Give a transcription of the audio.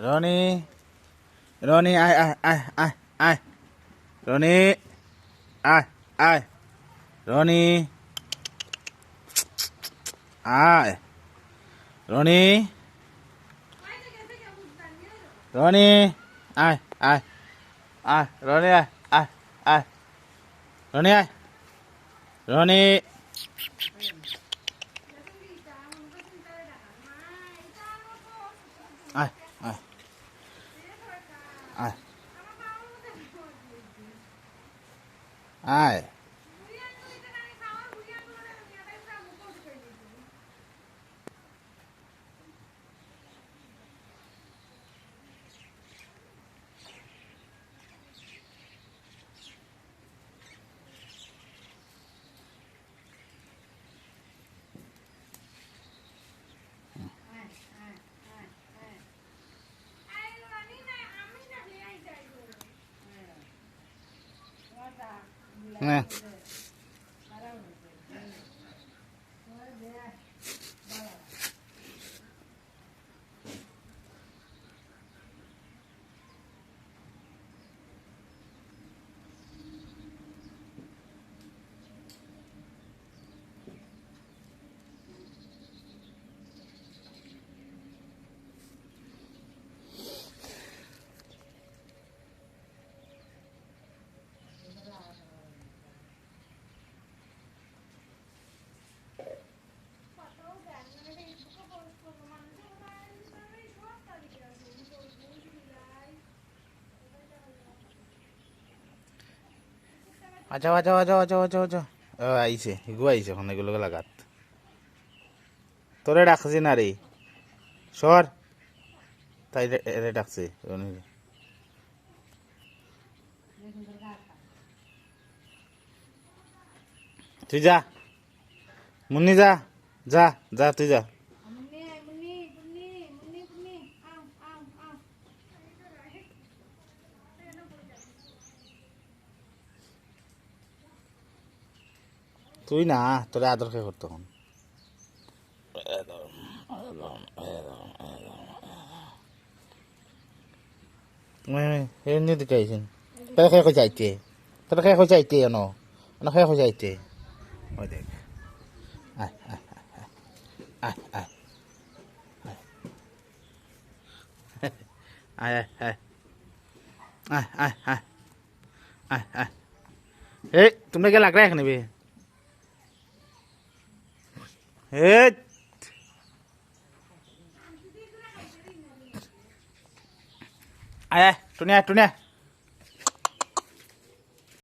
Ronnie. Ronnie, I, I, I, I, I. Ronnie. I, I. Ronnie. I. Ronnie. Ronnie. I, I. I, Ronnie, I, I, I. Ronnie, I. Ronnie. I, I. আয়। আয়। 嗯。আচ্ছা আচ্ছা আচ্ছা আচ্ছা আচ্ছা আচ্ছা ও, আইছে Hugo আইছে এখন এগুলোকে লাগাত। তোরে ডাকছি না রে। সর। তাই রে- ডাকছে। তুই যা। মুন্নি যা যা যা, তুই যা। তুই না, তোরে আদর কে করতো তখন এমনি দিকে আইছেন। তোরা খেয়ে খেয়ে যাইতে তোরা খেয়ে খেয়ে যাইতে খেয়ে খেয়ে যাইতে ওই দেখ। ai ai ai ai ai ai ai ai ai ai ai ए तुमने क्या लग रहा है खाने भी ए आया टुनिया टुनिया